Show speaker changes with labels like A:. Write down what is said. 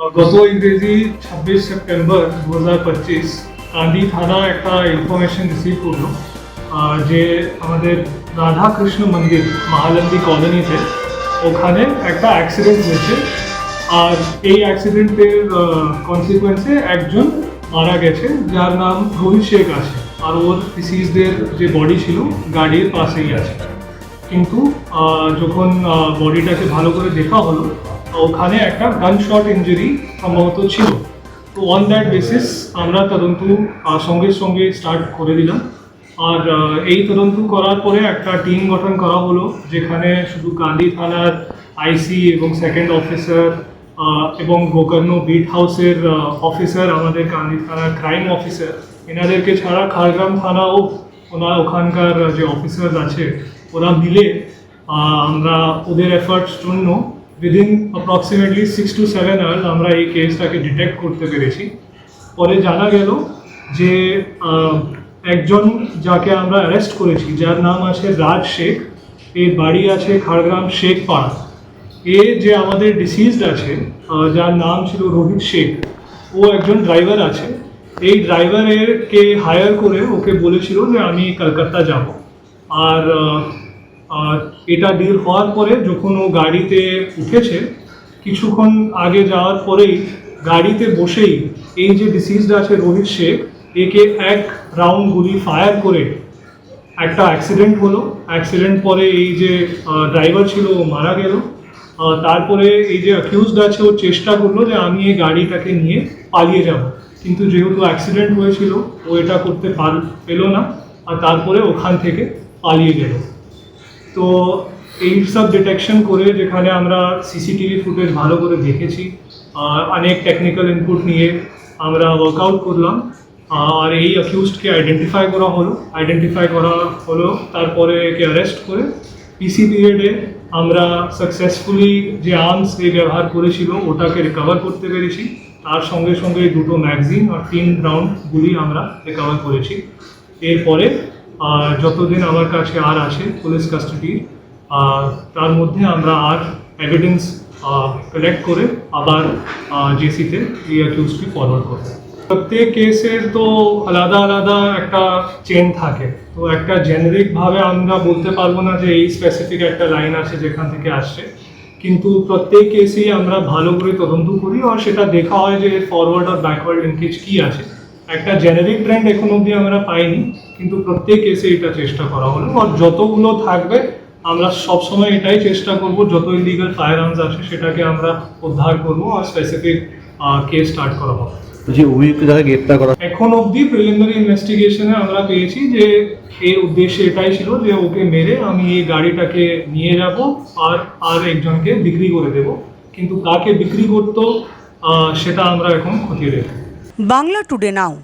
A: গত ইংরেজি ছাব্বিশ সেপ্টেম্বর দু হাজার পঁচিশ কান্দি থানা একটা ইনফরমেশন রিসিভ করল যে আমাদের রাধা কৃষ্ণ মন্দির, মহালন্দি কলোনিতে, ওখানে একটা অ্যাক্সিডেন্ট হয়েছে। আর এই অ্যাক্সিডেন্টের কনসিকুয়েন্সে একজন মারা গেছে, যার নাম রোহিত শেখ আছে। আর ওর ডিসিজদের যে বডি ছিল, গাড়ির পাশেই আছে। কিন্তু যখন বডিটাকে ভালো করে দেখা হলো ওখানে একটা গান শট ইঞ্জুরি সম্ভবত ছিল। তো অন দ্যাট বেসিস আমরা তদন্ত সঙ্গে সঙ্গে স্টার্ট করে দিলাম। আর এই তদন্ত করার পরে একটা টিম গঠন করা হলো, যেখানে শুধু কান্দি থানার আইসি এবং সেকেন্ড অফিসার এবং গোকর্ণ বিট হাউসের অফিসার আমাদের কান্দি থানার ক্রাইম অফিসার এনাদেরকে ছাড়া খাড়গ্রাম থানাও ওনার ওখানকার যে অফিসার আছে, ওরা মিলে আমরা ওদের এফার্টস জন্য within approximately six to seven hours আমরা এই কেসটাকে ডিটেক্ট করতে পেরেছি। পরে জানা গেল যে একজন যাকে আমরা অ্যারেস্ট করেছি, যার নাম আছে রাজ শেখ, এর বাড়ি আছে খাড়গ্রাম শেখ পাড়া। এ যে আমাদের ডিসিজড আছে যার নাম ছিল রোহিত শেখ, ও একজন ড্রাইভার আছে। এই ড্রাইভারের কে হায়ার করে ওকে বলেছিল যে, আমি কলকাতা যাব। আর আর এটা ডিল হওয়ার পরে যখন ও গাড়িতে উঠেছে, কিছুক্ষণ আগে যাওয়ার পরেই গাড়িতে বসেই এই যে ডিসিজড আছে রোহিত শেখ, একে এক রাউন্ড গুলি ফায়ার করে একটা অ্যাক্সিডেন্ট হলো। অ্যাক্সিডেন্ট পরে এই যে ড্রাইভার ছিল, ও মারা গেল। তারপরে এই যে অ্যাকিউজড আছে, ও চেষ্টা করল যে আমি এই গাড়িটাকে নিয়ে পালিয়ে যাব। কিন্তু যেহেতু অ্যাক্সিডেন্ট হয়েছিল, ও এটা করতে পার, পেল না। আর তারপরে ওখান থেকে পালিয়ে গেল। তো এই সব ডিটেকশন করে যেখানে আমরা সিসিটিভি ফুটেজ ভালো করে দেখেছি, আর অনেক টেকনিক্যাল ইনপুট নিয়ে আমরা ওয়ার্কআউট করলাম, আর এই অ্যাকিউজডকে আইডেন্টিফাই করা হলো। আইডেন্টিফাই করা হলো, তারপরে একে অ্যারেস্ট করে পিসি পিরিয়ডে আমরা সাকসেসফুলি যে আর্মস এ ব্যবহার করেছিল, ওটাকে রিকভার করতে পেরেছি। তার সঙ্গে সঙ্গে দুটো ম্যাগজিন আর তিন রাউন্ড গুলি আমরা রিকভার করেছি। এরপরে আহ, যতদিন আমার কাছে আর আছে পুলিশ কাস্টাডি তার মধ্যে আমরা আর এভিডেন্স কালেক্ট করে আবার জেসিতে এই অ্যাকিউজকে ফরওয়ার্ড করব। প্রত্যেক কেসের তো আলাদা আলাদা একটা চেন থাকে। তো একটা জেনারিক ভাবে আমরা বলতে পারব না যে এই স্পেসিফিক একটা লাইন আছে যেখান থেকে আসছে। কিন্তু প্রত্যেক কেসেই আমরা ভালো করে তদন্ত করি আর সেটা দেখা হয় যে ফরওয়ার্ড আর ব্যাকওয়ার্ড লিঙ্কেজ কি আছে। একটা জেনারিক ট্রেন্ড এখন অবধি আমরা পাইনি কিন্তু প্রত্যেক কেসে এটা চেষ্টা করা হলো। আর যতগুলো থাকবে আমরা সবসময় এটাই চেষ্টা করব যত ইলিগাল ফায়ার আর্মস আছে সেটাকে আমরা উদ্ধার করব আর স্পেসিফিক কেস স্টার্ট করা হবে
B: যে অভিযুক্ত যারা গ্রেপ্তার করা
A: এখন অবধি প্রিলিমিনারি ইনভেস্টিগেশনে আমরা পেয়েছি যে এর উদ্দেশ্য এটাই ছিল যে ওকে মেরে আমি এই গাড়িটাকে নিয়ে যাব আর আর একজনকে বিক্রি করে দেব। কিন্তু কাকে বিক্রি করতো সেটা আমরা এখন খতিয়ে দেখি
C: বাংলা টুডে নাও